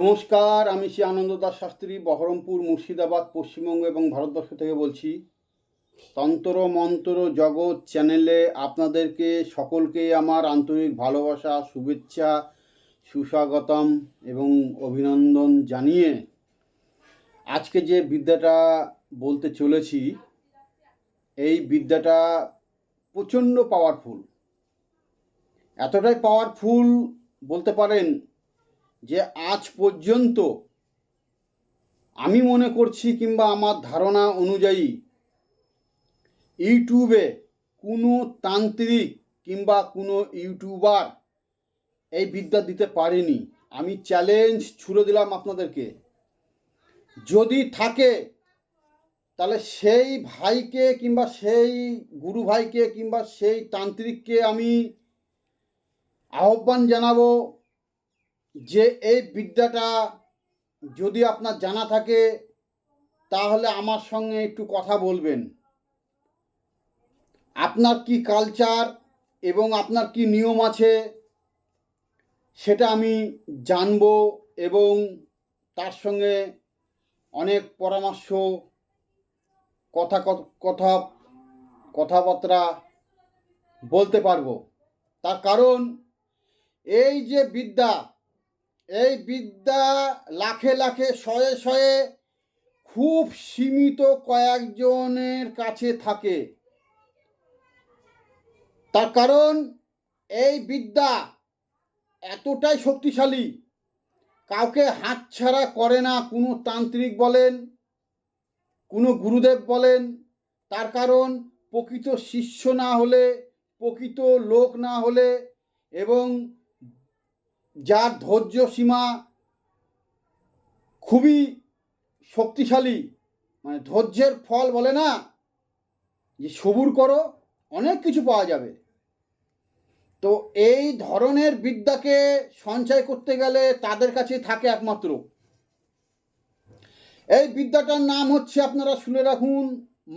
নমস্কার, আমি শ্রী আনন্দ দাস শাস্ত্রী, বহরমপুর, মুর্শিদাবাদ, পশ্চিমবঙ্গ এবং ভারতবর্ষ থেকে বলছি। তন্ত্র মন্ত্র জগৎ চ্যানেলে আপনাদেরকে সকলকে আমার আন্তরিক ভালোবাসা, শুভেচ্ছা, সুস্বাগতম এবং অভিনন্দন জানিয়ে আজকে যে বিদ্যাটা বলতে চলেছি, এই বিদ্যাটা প্রচণ্ড পাওয়ারফুল এতটাই পাওয়ারফুল বলতে পারেন যে আজ পর্যন্ত আমি মনে করছি কিংবা আমার ধারণা অনুযায়ী ইউটিউবে কোনো তান্ত্রিক কিংবা কোনো ইউটিউবার এই বিদ্যা দিতে পারেনি। আমি চ্যালেঞ্জ ছুড়ে দিলাম আপনাদেরকে। যদি থাকে, তাহলে সেই ভাইকে কিংবা সেই গুরু ভাইকে কিংবা সেই তান্ত্রিককে আমি আহ্বান জানাব। যে এই বিদ্যাটা যদি আপনার জানা থাকে, তাহলে আমার সঙ্গে একটু কথা বলবেন। আপনার কি কালচার এবং আপনার কি নিয়ম আছে, সেটা আমি জানব এবং তার সঙ্গে অনেক পরামর্শ, কথা কথা, কথাবার্তা বলতে পারব। তার কারণ, এই যে বিদ্যা এই বিদ্যা লাখে লাখে শয়ে শয়ে খুব সীমিত কয়েকজনের কাছে থাকে। তার কারণ এই বিদ্যা এতটাই শক্তিশালী, কাউকে হাতছাড়া করে না কোনো তান্ত্রিক বলেন, কোনো গুরুদেব বলেন। তার কারণ প্রকৃত শিষ্য না হলে, প্রকৃত লোক না হলে এবং যার ধৈর্য সীমা খুবই শক্তিশালী মানে ধৈর্যের ফল বলে না, যে সবুর করো, অনেক কিছু পাওয়া যাবে। তো এই ধরনের বিদ্যাকে সঞ্চয় করতে গেলে তাদের কাছে থাকে একমাত্র। এই বিদ্যাটার নাম হচ্ছে, আপনারা শুনে রাখুন,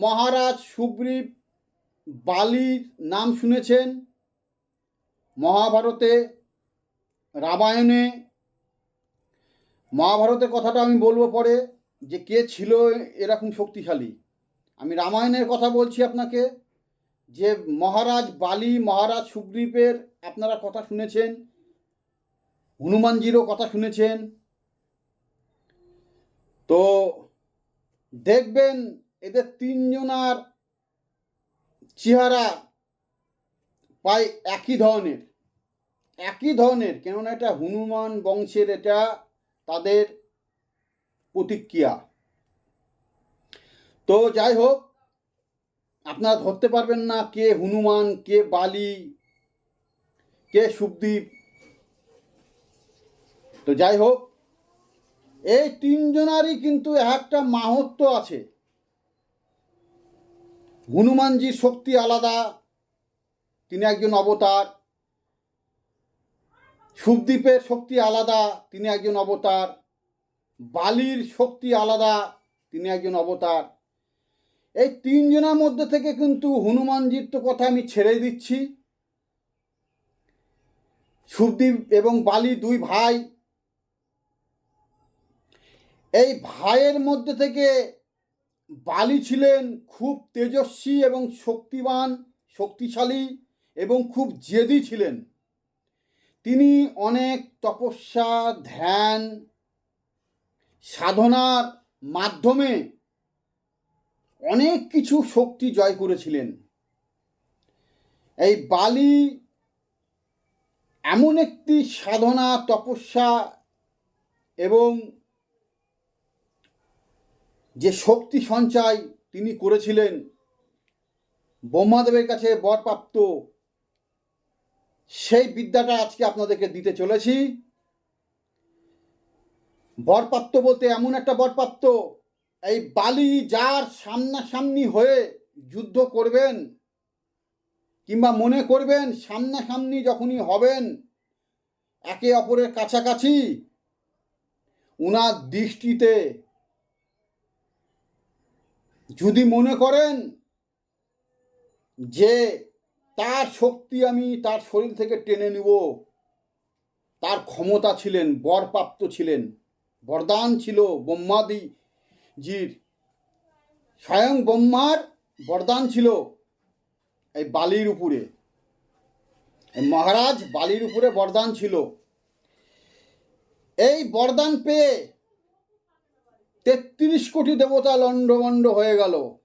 মহারাজ সুগ্রীব বালির নাম শুনেছেন, মহাভারতে রামায়ণে মহাভারতের কথাটা আমি বলব পরে যে কে ছিল এরকম শক্তিশালী। আমি রামায়ণের কথা বলছি আপনাকে যে মহারাজ বালি, মহারাজ সুগ্রীবের আপনারা কথা শুনেছেন, হনুমানজিরও কথা শুনেছেন। তো দেখবেন এদের তিনজনার চেহারা প্রায় একই ধরনের। একই ধরনের, কেননা এটা হনুমান বংশের এটা তাদের প্রতিক্রিয়া। তো যাই হোক, আপনারা ধরতে পারবেন না কে হনুমান, কে বালি, কে সুখদ্বীপ তো যাই হোক, এই তিনজনারই কিন্তু একটা মাহাত্ম আছে। হনুমানজির শক্তি আলাদা, তিনি একজন অবতার। সুখদ্বীপের শক্তি আলাদা, তিনি একজন অবতার। বালির শক্তি আলাদা, তিনি একজন অবতার। এই তিনজনের মধ্যে থেকে কিন্তু হনুমানজির তো কথা আমি ছেড়ে দিচ্ছি। সুখদ্বীপ এবং বালি দুই ভাই। এই ভাইয়ের মধ্যে থেকে বালি ছিলেন খুব তেজস্বী এবং শক্তিবান, শক্তিশালী এবং খুব জেদি ছিলেন। তিনি অনেক তপস্যা, ধ্যান, সাধনার মাধ্যমে অনেক কিছু শক্তি জয় করেছিলেন। এই বালি এমন একটি সাধনা, তপস্যা এবং যে শক্তি সঞ্চয় তিনি করেছিলেন, ব্রহ্মাদেবের কাছে বরপ্রাপ্ত সেই বিদ্যাটা আজকে আপনাদেরকে দিতে চলেছি। বরপাত্র বলতে এমন একটা বরপাত্র এই বালি যার সামনাসামনি হয়ে যুদ্ধ করবেন কিংবা মনে করবেন সামনাসামনি যখনই হবেন, একে অপরের কাছাকাছি উনার দৃষ্টিতে যদি মনে করেন যে তার শক্তি আমি তার শরীর থেকে টেনে নিব। তার ক্ষমতা ছিলেন, বরপ্রাপ্ত ছিলেন। বরদান ছিল ব্রহ্মাদি জির স্বয়ং ব্রহ্মার বরদান ছিল এই বালির উপরে। মহারাজ বালির উপরে বরদান ছিল। এই বরদান পেয়ে তেত্রিশ কোটি দেবতা লণ্ডভণ্ড হয়ে গেল।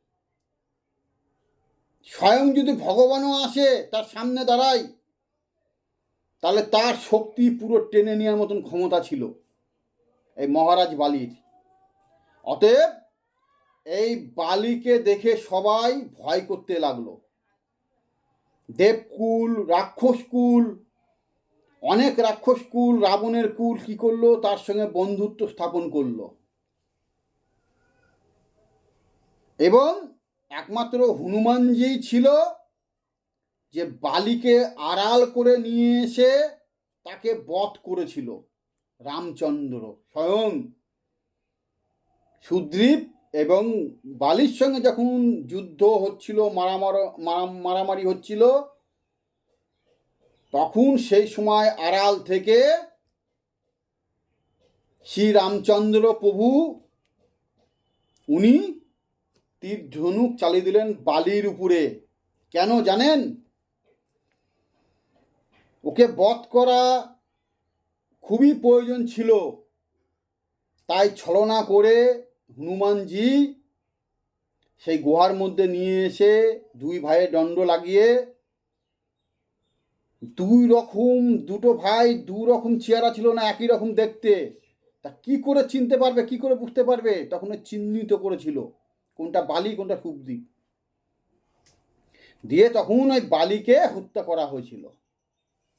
স্বয়ং যদি ভগবানও আসে, তার সামনে দাঁড়ায়, তাহলে তার শক্তি পুরো টেনে নেওয়ার মতন ক্ষমতা ছিল এই মহারাজ বালির। অতএব এই বালিকে দেখে সবাই ভয় করতে লাগল। দেবকুল রাক্ষসকুল অনেক রাক্ষস কুল, রাবণের কুল কি করল? তার সঙ্গে বন্ধুত্ব স্থাপন করল। এবং একমাত্র হনুমানজি ছিল যে বালিকে আড়াল করে নিয়ে এসে তাকে বধ করেছিল, রামচন্দ্র। স্বয়ং সুদ্রীপ এবং বালির সঙ্গে যখন যুদ্ধ হচ্ছিল, মারামার মারা- মারামারি হচ্ছিল, তখন সেই সময় আড়াল থেকে শ্রী রামচন্দ্র প্রভু, উনি তীর ধনুক চালিয়ে দিলেন বালির উপরে। কেন জানেন? ওকে বধ করা খুবই প্রয়োজন ছিল। তাই ছলনা করে হনুমানজি সেই গুহার মধ্যে নিয়ে এসে দুই ভাইয়ের দণ্ড লাগিয়ে দুই রকম, দুটো ভাই দু রকম চেহারা ছিল না, একই রকম দেখতে। তা কি করে চিনতে পারবে, কি করে বুঝতে পারবে? তখন চিহ্নিত করেছিল। কোনটা বালি, কোনটা সুখদ্বীপ দিয়ে তখন ওই বালিকে হত্যা করা হয়েছিল।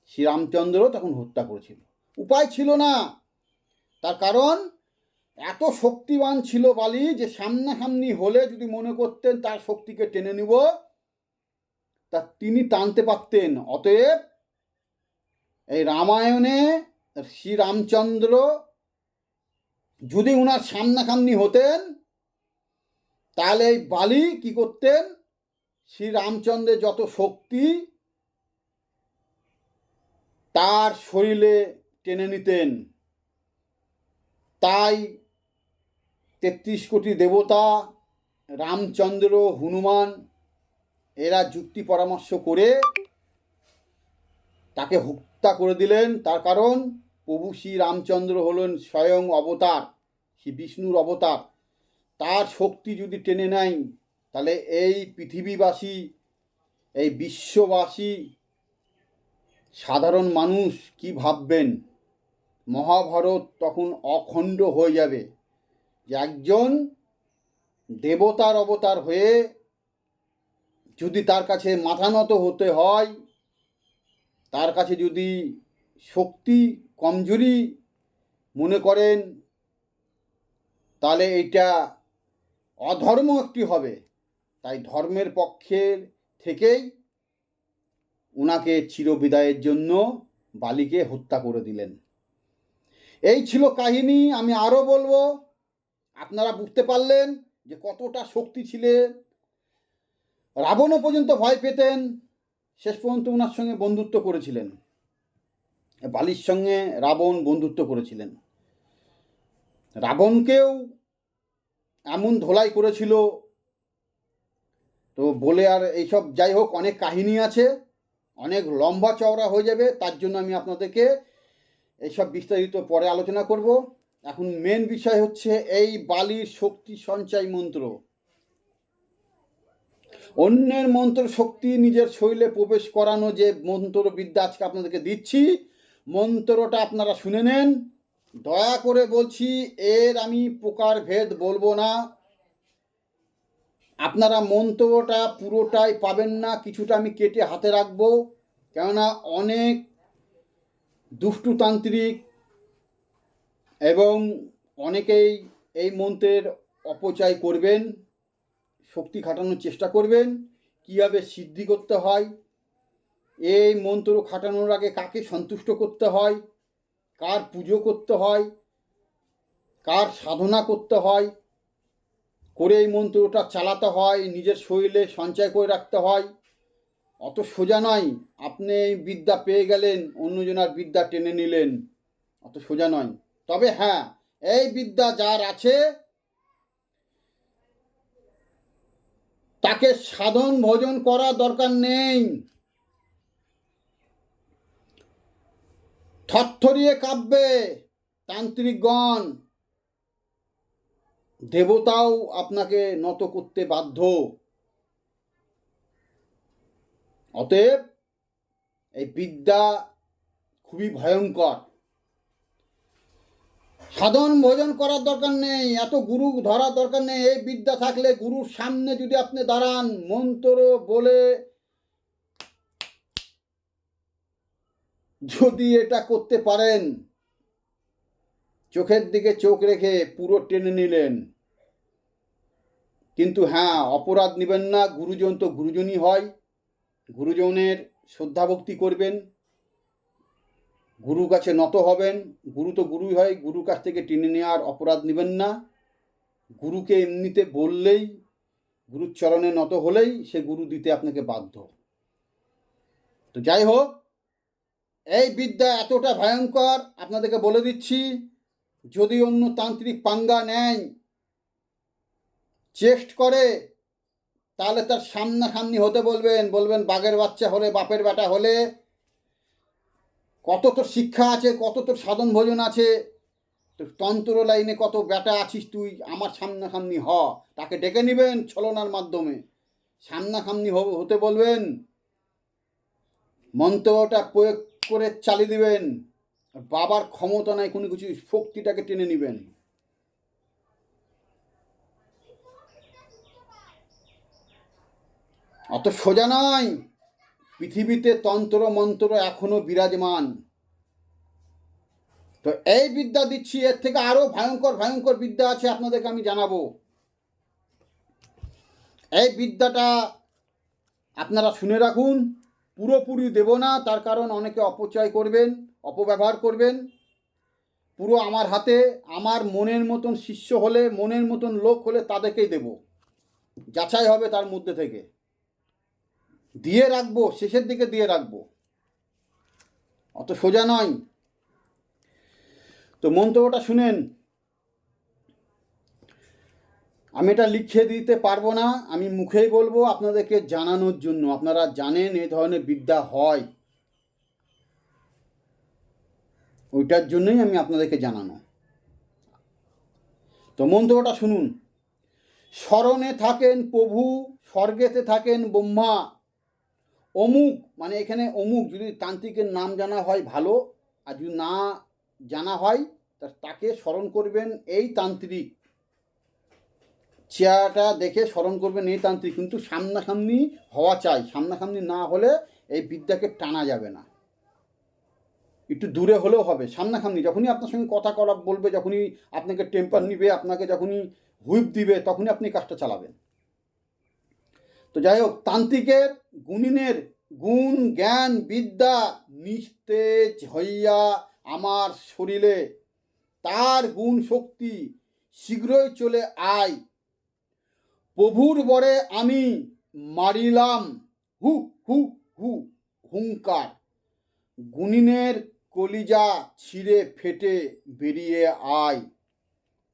শ্রীরামচন্দ্র তখন হত্যা করেছিল। উপায় ছিল না। তার কারণ, এত শক্তিবান ছিল বালি যে সামনাসামনি হলে যদি মনে করতেন তার শক্তিকে টেনে নিব, তা তিনি টানতে পারতেন। অতএব এই রামায়ণে শ্রীরামচন্দ্র যদি ওনার সামনাসামনি হতেন তাহলে এই বালি কি করতেন? শ্রীরামচন্দ্রের যত শক্তি তার শরীরে টেনে নিতেন। তাই তেত্রিশ কোটি দেবতা, রামচন্দ্র, হনুমান, এরা যুক্তি পরামর্শ করে তাকে হত্যা করে দিলেন। তার কারণ প্রভু শ্রী রামচন্দ্র হলেন স্বয়ং অবতার, শ্রী বিষ্ণুর অবতার। তার শক্তি যদি টেনে নেয়, তাহলে এই পৃথিবীবাসী, এই বিশ্ববাসী, সাধারণ মানুষ কি ভাববেন? মহাভারত তখন অখণ্ড হয়ে যাবে। যে একজন দেবতার অবতার হয়ে যদি তার কাছে মাথা নত হতে হয়, তার কাছে যদি শক্তি কমজোরি মনে করেন, তাহলে এটা অধর্ম একটি হবে। তাই ধর্মের পক্ষের থেকেই ওনাকে চিরবিদায়ের জন্য বালিকে হত্যা করে দিলেন। এই ছিল কাহিনী। আমি আরও বলব, আপনারা বুঝতে পারলেন যে কতটা শক্তি ছিলেন রাবণও পর্যন্ত ভয় পেতেন, শেষ পর্যন্ত ওনার সঙ্গে বন্ধুত্ব করেছিলেন। বালির সঙ্গে রাবণ বন্ধুত্ব করেছিলেন। রাবণকেও এমন ধোলাই করেছিল। তো বলে আর এইসব যাই হোক, অনেক কাহিনী আছে, অনেক লম্বা চওড়া হয়ে যাবে, তার জন্য আমি আপনাদেরকে এইসব বিস্তারিত পরে আলোচনা করব। এখন মেন বিষয় হচ্ছে এই বালির শক্তি সঞ্চয় মন্ত্র। অন্যের মন্ত্র শক্তি নিজের শরীরে প্রবেশ করানো যে মন্ত্রবিদ্যা আজকে আপনাদেরকে দিচ্ছি, মন্ত্রটা আপনারা শুনে নেন। দয়া করে বলছি, এর আমি প্রকার ভেদ বলব না। আপনারা মন্ত্রটা পুরোটাই পাবেন না, কিছুটা আমি কেটে হাতে রাখব। কেননা অনেক দুষ্টুতান্ত্রিক এবং অনেকেই এই মন্ত্রের অপচয় করবেন, শক্তি খাটানোর চেষ্টা করবেন, কীভাবে সিদ্ধি করতে হয়, এই মন্ত্র খাটানোর আগে কাকে সন্তুষ্ট করতে হয় কার পুজো করতে হয়, কার সাধনা করতে হয়, করে এই মন্ত্রটা চালাতে হয়, নিজের শরীরে সঞ্চয় করে রাখতে হয়। অত সোজা নয়, আপনি এই বিদ্যা পেয়ে গেলেন অন্যজনার বিদ্যা টেনে নিলেন। অত সোজা নয়। তবে হ্যাঁ এই বিদ্যা যার আছে, তাকে সাধন ভোজন করার দরকার নেই। থরথরিয়ে কাঁপবে তান্ত্রিকগণ। দেবতাও আপনাকে নত করতে বাধ্য। অতএব এই বিদ্যা খুবই ভয়ঙ্কর। সাধন ভোজন করার দরকার নেই, এত গুরু ধরার দরকার নেই। এই বিদ্যা থাকলে গুরুর সামনে যদি আপনি দাঁড়ান, মন্ত্র বলে যদি এটা করতে পারেন, চোখের দিকে চোখ রেখে পুরো টেনে নিলেন। কিন্তু হ্যাঁ অপরাধ নেবেন না, গুরুজন তো গুরুজনই হয়। গুরুজনের শ্রদ্ধাভক্তি করবেন। গুরু কাছে নত হবেন। গুরু তো গুরুই হয় গুরু কাছ থেকে টেনে নেওয়ার অপরাধ নেবেন না। গুরুকে এমনিতে বললেই, গুরুর চরণে নত হলেই সে গুরু দিতে আপনাকে বাধ্য। তো যাই হোক এই বিদ্যা এতটা ভয়ঙ্কর, আপনাদেরকে বলে দিচ্ছি, যদি অন্য তান্ত্রিক পাঙ্গা নেয়, চেষ্ট করে, তাহলে তার সামনাসামনি হতে বলবেন বলবেন বাঘের বাচ্চা হলে, বাপের বেটা হলে, কত তোর শিক্ষা আছে, কত তোর সাধন ভোজন আছে তোর তন্ত্র লাইনে কত বেটা আছিস তুই, আমার সামনাসামনি হ। তাকে ডেকে নেবেন ছলনার মাধ্যমে। সামনাসামনি হতে বলবেন। মন্ত্রটা প্রয়োগ করে চালিয়ে দিবেন। বাবার ক্ষমতা নাই, কোনো কিছু, শক্তিটাকে টেনে নেবেন। অত সোজা নয় পৃথিবীতে তন্ত্র, মন্ত্র এখনও বিরাজমান। তো এই বিদ্যা দিচ্ছি, এর থেকে আরও ভয়ঙ্কর ভয়ঙ্কর বিদ্যা আছে আপনাদেরকে আমি জানাব। এই বিদ্যাটা আপনারা শুনে রাখুন। পুরোপুরি দেব না, তার কারণ অনেকে অপচয় করবেন, অপব্যবহার করবেন। পুরো আমার হাতে, আমার মনের মতন শিষ্য হলে, মনের মতন লোক হলে তাদেরকেই দেব। যাচাই হবে তার মধ্যে থেকে। দিয়ে রাখব, শেষের দিকে দিয়ে রাখব। অত সোজা নয়। তো মন্তব্যটা শুনেন। আমি এটা লিখে দিতে পারব না, আমি মুখেই বলব আপনাদেরকে জানানোর জন্য, আপনারা জানেন এ ধরনের বিদ্যা হয়। ওইটার জন্যই আমি আপনাদেরকে জানানো। তো মন্তব্যটা শুনুন। স্মরণে থাকেন প্রভু, স্বর্গেতে থাকেন ব্রহ্মা। অমুক মানে এখানে অমুক, যদি তান্ত্রিকের নাম জানা হয় ভালো, আর যদি না জানা হয় তাকে স্মরণ করবেন এই তান্ত্রিক। চেয়ারটা দেখে স্মরণ করবে এই তান্ত্রিক কিন্তু সামনাসামনি হওয়া চাই। সামনাসামনি না হলে এই বিদ্যাকে টানা যাবে না। একটু দূরে হলেও হবে, সামনাসামনি। যখনই আপনার সঙ্গে কথা করা বলবে, যখনই আপনাকে টেম্পার নিবে, আপনাকে যখনই হুইপ দিবে, তখনই আপনি কাজটা চালাবেন। তো যাই হোক, তান্ত্রিকের গুণিনের গুণ, জ্ঞান, বিদ্যা নিস্তেজ হইয়া আমার শরীরে, তার গুণ শক্তি শীঘ্রই চলে আয়। প্রভুর বরে আমি মারিলাম। হু হু হু, হুঙ্কার। গুণিনের কলিজা ছিঁড়ে ফেটে বেরিয়ে আয়।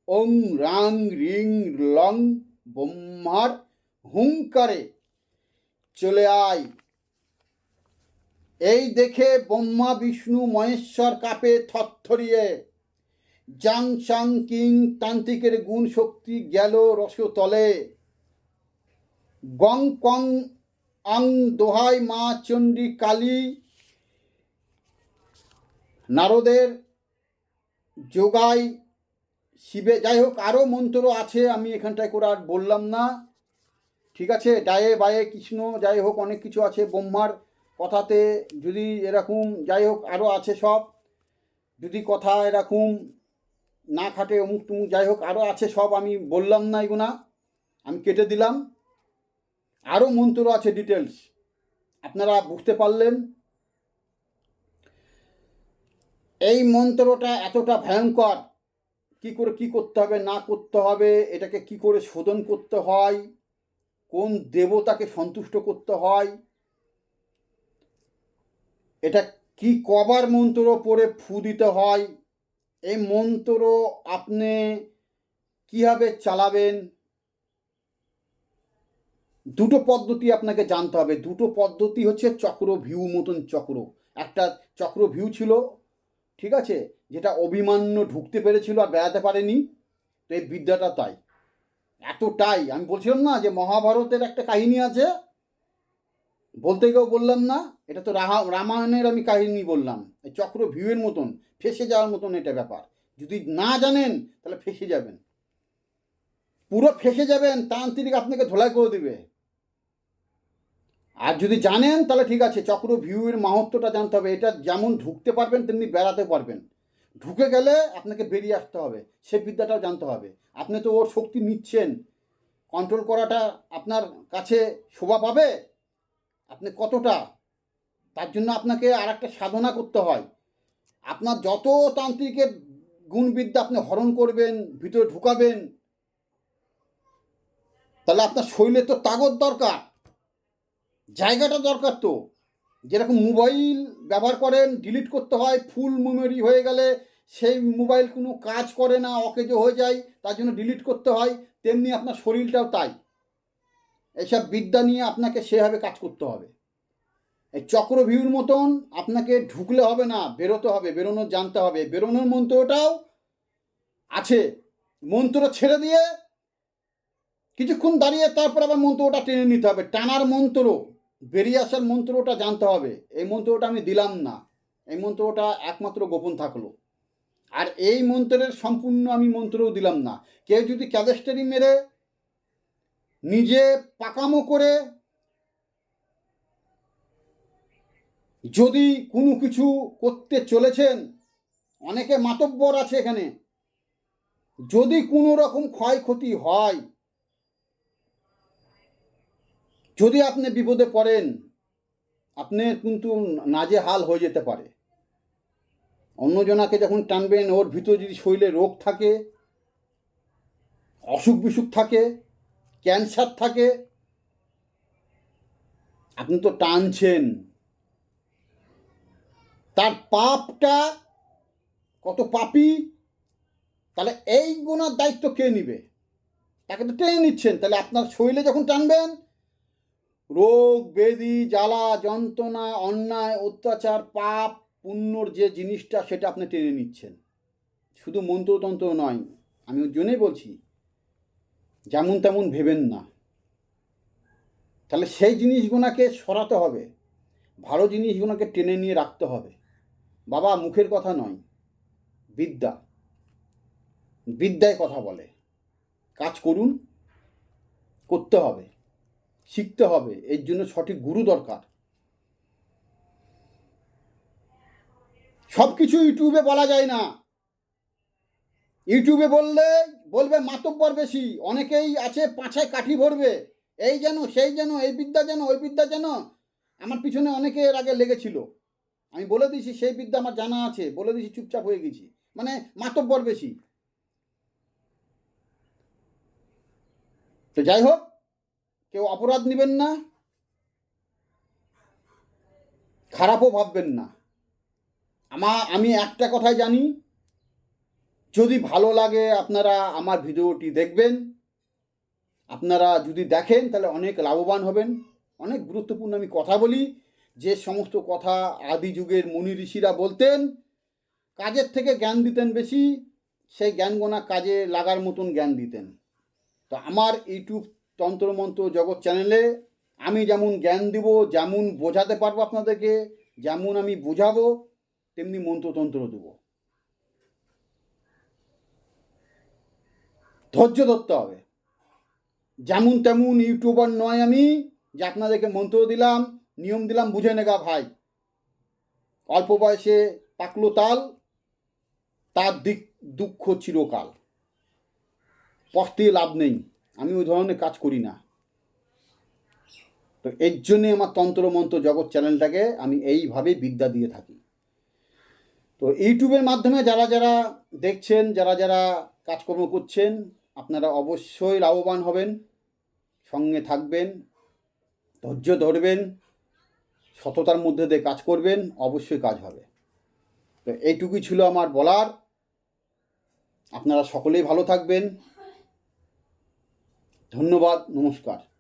ওং রাং রিং লং ব্রহ্মার হুঙ্কারে চলে আয়। এই দেখে ব্রহ্মা, বিষ্ণু, মহেশ্বর কাপে থরথরিয়ে। জাং সাং কিং তান্ত্রিকের গুণ শক্তি গেল রসতলে। গং কং আং দোহাই মা চণ্ডী কালী নারদের যোগাই শিবে। যাই হোক আরও মন্ত্র আছে, আমি এখানটায় করে আর বললাম না। ঠিক আছে, ডায়ে বায়ে কৃষ্ণ, যাই হোক, অনেক কিছু আছে ব্রহ্মার কথাতে। যদি এরকম, যাই হোক আরও আছে সব। যদি কথা এরকম না খাটে অমুক টুমুক যাই হোক আরও আছে সব, আমি বললাম না এগুনা। আমি কেটে দিলাম। আরও মন্ত্র আছে ডিটেলস আপনারা বুঝতে পারলেন? এই মন্ত্রটা এতটা ভয়ঙ্কর। কি করে কি করতে হবে, না করতে হবে, এটাকে কি করে শোধন করতে হয়, কোন দেবতাকে সন্তুষ্ট করতে হয়, এটা কি কবার মন্ত্র পড়ে ফু দিতে হয়, এই মন্ত্র আপনি কীভাবে চালাবেন দুটো পদ্ধতি আপনাকে জানতে হবে। দুটো পদ্ধতি হচ্ছে চক্র ভিউ মতন চক্র। একটা চক্র ভিউ ছিল, ঠিক আছে, যেটা অভিমান্য ঢুকতে পেরেছিল আর বেড়াতে পারেনি, তো এই বিদ্যাটা তাই। এতটাই। আমি বলছিলাম না যে মহাভারতের একটা কাহিনী আছে, বলতে গিয়েও বললাম না, এটা তো রাহা- রামায়ণের আমি কাহিনী বললাম। এই চক্র ভিউয়ের মতন, ফেসে যাওয়ার মতন এটা ব্যাপার। যদি না জানেন, তাহলে ফেসে যাবেন। পুরো ফেসে যাবেন, তান্ত্রিক আপনাকে ধোলাই করে দিবে। আর যদি জানেন, তাহলে ঠিক আছে, চক্র ভিউয়ের মাহাত্মটা জানতে হবে। এটা যেমন ঢুকতে পারবেন, তেমনি বেড়াতে পারবেন। ঢুকে গেলে আপনাকে বেরিয়ে আসতে হবে। সে বিদ্যাটাও জানতে হবে। আপনি তো ওর শক্তি নিচ্ছেন। কন্ট্রোল করাটা আপনার কাছে শোভা পাবে? আপনি কতটা? তার জন্য আপনাকে আর একটা সাধনা করতে হয়। আপনার যত তান্ত্রিকের গুণবিদ্যা আপনি হরণ করবেন, ভিতরে ঢুকাবেন, তাহলে আপনার শরীরে তো তাগত দরকার। জায়গাটা দরকার তো। যেরকম মোবাইল ব্যবহার করেন ডিলিট করতে হয় ফুল মেমোরি হয়ে গেলে সেই মোবাইল কোনো কাজ করে না, অকেজো হয়ে যায়, তার জন্য ডিলিট করতে হয়, তেমনি আপনার শরীরটাও তাই। এইসব বিদ্যা নিয়ে আপনাকে সেভাবে কাজ করতে হবে। এই চক্রভিউর মতন আপনাকে ঢুকলে হবে না, বেরোতে হবে বেরোনো জানতে হবে। বেরোনোর মন্ত্রটাও আছে। মন্ত্র ছেড়ে দিয়ে কিছুক্ষণ দাঁড়িয়ে তারপর আবার মন্ত্রটা টেনে নিতে হবে। টানার মন্ত্র। বেরিয়ে আসার মন্ত্রটা জানতে হবে। এই মন্ত্রটা আমি দিলাম না। এই মন্ত্রটা একমাত্র গোপন থাকল। আর এই মন্ত্রের সম্পূর্ণ আমি মন্ত্রও দিলাম না। কেউ যদি ক্যাদেস্টারি মেরে নিজে পাকামো করে যদি কোনো কিছু করতে চলেছেন, অনেকে মাতব্বর আছে এখানে, যদি কোনো রকম ক্ষয়ক্ষতি হয় যদি আপনি বিপদে পড়েন আপনি কিন্তু নাজে হাল হয়ে যেতে পারে। অন্যজনাকে যখন টানবেন, ওর ভিতর যদি শরীরে রোগ থাকে, অসুখ বিসুখ থাকে, ক্যান্সার থাকে, আপনি তো টানছেন। তার পাপটা কত পাপি, তাহলে এই গুণার দায়িত্ব কে নিবে? তাকে তো টেনে নিচ্ছেন। তাহলে আপনার শরীরে যখন টানবেন রোগ ব্যাধি জ্বালা, যন্ত্রণা, অন্যায়, অত্যাচার, পাপ, পুণ্যর যে জিনিসটা সেটা আপনি টেনে নিচ্ছেন। শুধু মন্ত্রতন্ত্র নয়, আমি ওর জন্যই বলছি, যেমন তেমন ভেবেন না। তাহলে সেই জিনিসগুলোকে সরাতে হবে, ভালো জিনিসগুলোকে টেনে নিয়ে রাখতে হবে। বাবা, মুখের কথা নয়, বিদ্যা। বিদ্যায় কথা বলে। কাজ করুন, করতে হবে। শিখতে হবে, এর জন্য সঠিক গুরু দরকার। সব কিছু ইউটিউবে বলা যায় না। ইউটিউবে বললে, বলবে মাতব্বর বেশি, অনেকেই আছে পাছায় কাঠি ভরবে, এই যেন, সেই যেন, এই বিদ্যা যেন, ওই বিদ্যা যেন। আমার পিছনে অনেকে এর আগে লেগেছিল। আমি বলে দিয়েছি, সেই বিদ্যা আমার জানা আছে, বলে দিছি চুপচাপ হয়ে গেছি। মানে মাতব্বর বেশি। তো যাই হোক কেউ অপরাধ নেবেন না, খারাপও ভাববেন না। আমার আমি একটা কথাই জানি, যদি ভালো লাগে আপনারা আমার ভিডিওটি দেখবেন, আপনারা যদি দেখেন তাহলে অনেক লাভবান হবেন। অনেক গুরুত্বপূর্ণ আমি কথা বলি, যে সমস্ত কথা আদি যুগের মুনি ঋষিরা বলতেন, কাজের থেকে জ্ঞান দিতেন বেশি, সেই জ্ঞানগোনা কাজে লাগার মতন জ্ঞান দিতেন। তো আমার ইউটিউব তন্ত্রমন্ত্র জগৎ চ্যানেলে আমি যেমন জ্ঞান দিব, যেমন বোঝাতে পারব আপনাদেরকে, যেমন আমি বোঝাবো, তেমনি মন্ত্রতন্ত্র দেবো। ধৈর্য ধরতে হবে। যেমন তেমন ইউটিউবার নয় আমি, যে আপনাদেরকে মন্ত্র দিলাম, নিয়ম দিলাম, বুঝে নেগা ভাই। অল্প বয়সে পাকলো তাল, তার দিক দুঃখ চিরকাল। পস্তিয়ে লাভ নেই। আমি ওই ধরনের কাজ করি না। তো এর জন্যে আমার তন্ত্রমন্ত্র জগৎ চ্যানেলটাকে আমি এইভাবেই বিদ্যা দিয়ে থাকি। তো ইউটিউবের মাধ্যমে যারা যারা দেখছেন, যারা যারা কাজকর্ম করছেন, আপনারা অবশ্যই লাভবান হবেন, সঙ্গে থাকবেন, ধৈর্য ধরবেন, সততার মধ্যে দিয়ে কাজ করবেন, অবশ্যই কাজ হবে। তো এইটুকুই ছিল আমার বলার। আপনারা সকলেই ভালো থাকবেন। ধন্যবাদ নমস্কার।